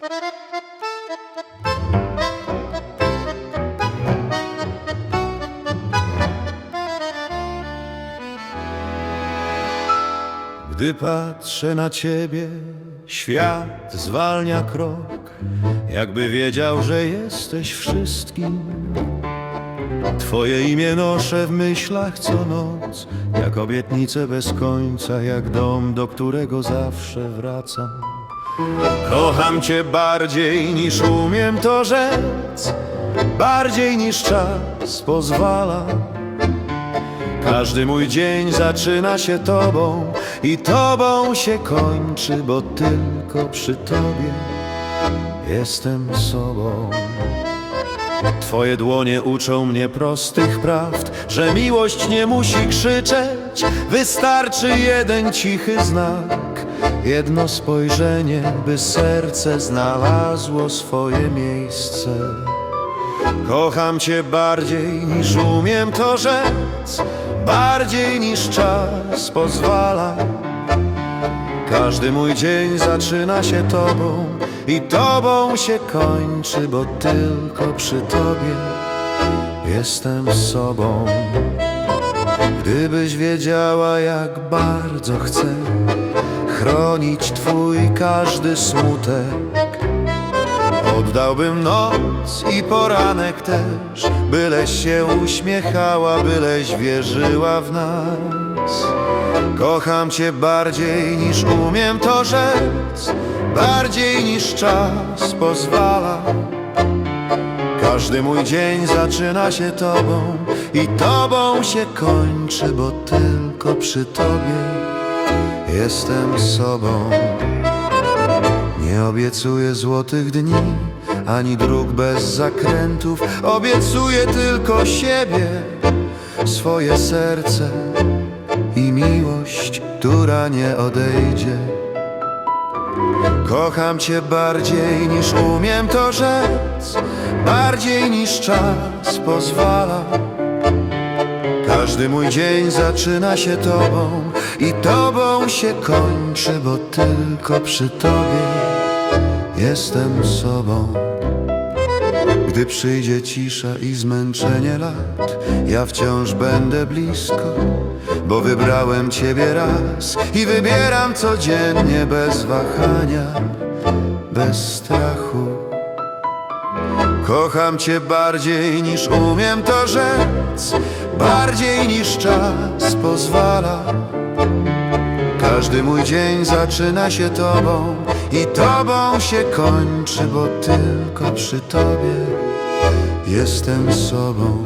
Gdy patrzę na ciebie, świat zwalnia krok, jakby wiedział, że jesteś wszystkim. Twoje imię noszę w myślach co noc, jak obietnicę bez końca, jak dom, do którego zawsze wracam. Kocham cię bardziej niż umiem to rzec, bardziej niż czas pozwala. Każdy mój dzień zaczyna się tobą i tobą się kończy, bo tylko przy tobie jestem sobą. Twoje dłonie uczą mnie prostych prawd, że miłość nie musi krzyczeć, wystarczy jeden cichy znak, jedno spojrzenie, by serce znalazło swoje miejsce. Kocham cię bardziej niż umiem to rzec, bardziej niż czas pozwala. Każdy mój dzień zaczyna się tobą i tobą się kończy, bo tylko przy tobie jestem sobą. Gdybyś wiedziała, jak bardzo chcę chronić twój każdy smutek. Oddałbym noc i poranek też, byleś się uśmiechała, byleś wierzyła w nas. Kocham cię bardziej niż umiem to rzec, bardziej niż czas pozwala. Każdy mój dzień zaczyna się tobą i tobą się kończy, bo tylko przy tobie jestem sobą. Nie obiecuję złotych dni, ani dróg bez zakrętów. Obiecuję tylko siebie, swoje serce i miłość, która nie odejdzie. Kocham cię bardziej niż umiem to rzec, bardziej niż czas pozwala. Każdy mój dzień zaczyna się tobą i tobą się kończy, bo tylko przy tobie jestem sobą. Gdy przyjdzie cisza i zmęczenie lat, ja wciąż będę blisko, bo wybrałem ciebie raz i wybieram codziennie bez wahania, bez strachu. Kocham cię bardziej niż umiem to rzec, bardziej niż czas pozwala. Każdy mój dzień zaczyna się tobą i tobą się kończy, bo tylko przy tobie jestem sobą.